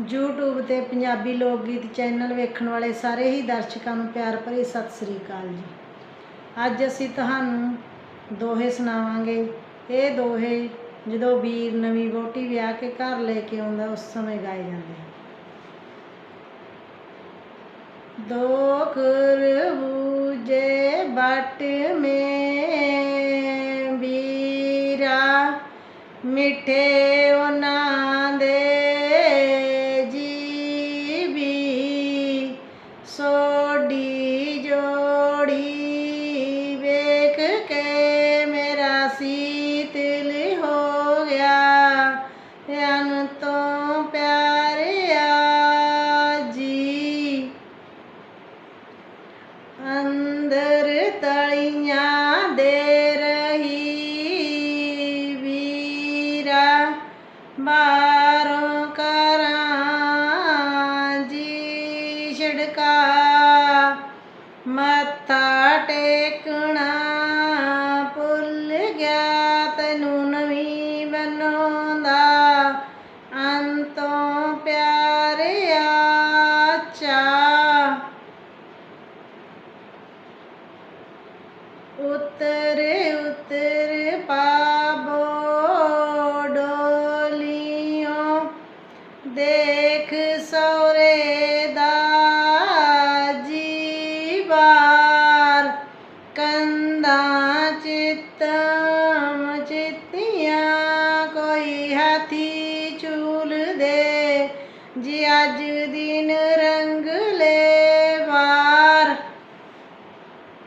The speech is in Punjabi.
YouTube ਤੇ ਪੰਜਾਬੀ ਲੋਕ ਗੀਤ ਚੈਨਲ ਵੇਖਣ ਵਾਲੇ ਸਾਰੇ ਹੀ ਦਰਸ਼ਕਾਂ ਨੂੰ ਪਿਆਰ ਭਰੀ ਸਤਿ ਸ੍ਰੀ ਅਕਾਲ ਜੀ। ਅੱਜ ਅਸੀਂ ਤੁਹਾਨੂੰ ਦੋਹੇ ਸੁਣਾਵਾਂਗੇ। ਇਹ ਦੋਹੇ ਜਦੋਂ ਵੀਰ ਨਵੀਂ ਵੋਟੀ ਵਿਆਹ ਕੇ ਘਰ ਲੈ ਕੇ ਆਉਂਦਾ, ਉਸ ਸਮੇਂ ਗਾਏ ਜਾਂਦੇ ਦੋਖਰ ਬੂਜੇ ਬਟ ਮੇ ਵੀਰਾ ਮਿੱਠੇ ਉਹਨਾਂ ਦੇ ਤੋਂ ਪਿਆਰਿਆ ਜੀ। ਅੰਦਰ ਤਲੀਆਂ ਦੇ ਰਹੀ ਵੀਰਾ, ਬਾਹਰੋਂ ਕਰਾਂ ਜੀ ਛੜਕਾ, ਮੱਥਾ ਟੇਕਣਾ ਭੁੱਲ ਗਿਆ ਤੈਨੂੰ ਨਵੀਂ ਬਣਾਉਂਦਾ ਉਤਰ ਉਤਰ ਪਾਬੋ ਡੋਲੀਓ। ਦੇਖ ਸੌਰੇ ਦਾ ਜੀਵਾਰ ਕੰਦਾ ਚਿੱਤਮ ਚਿੱਤੀਆਂ, ਕੋਈ ਹਾਥੀ ਚੂਲ ਦੇ ਜੀ ਅੱਜ ਦਿਨ ਰੰਗ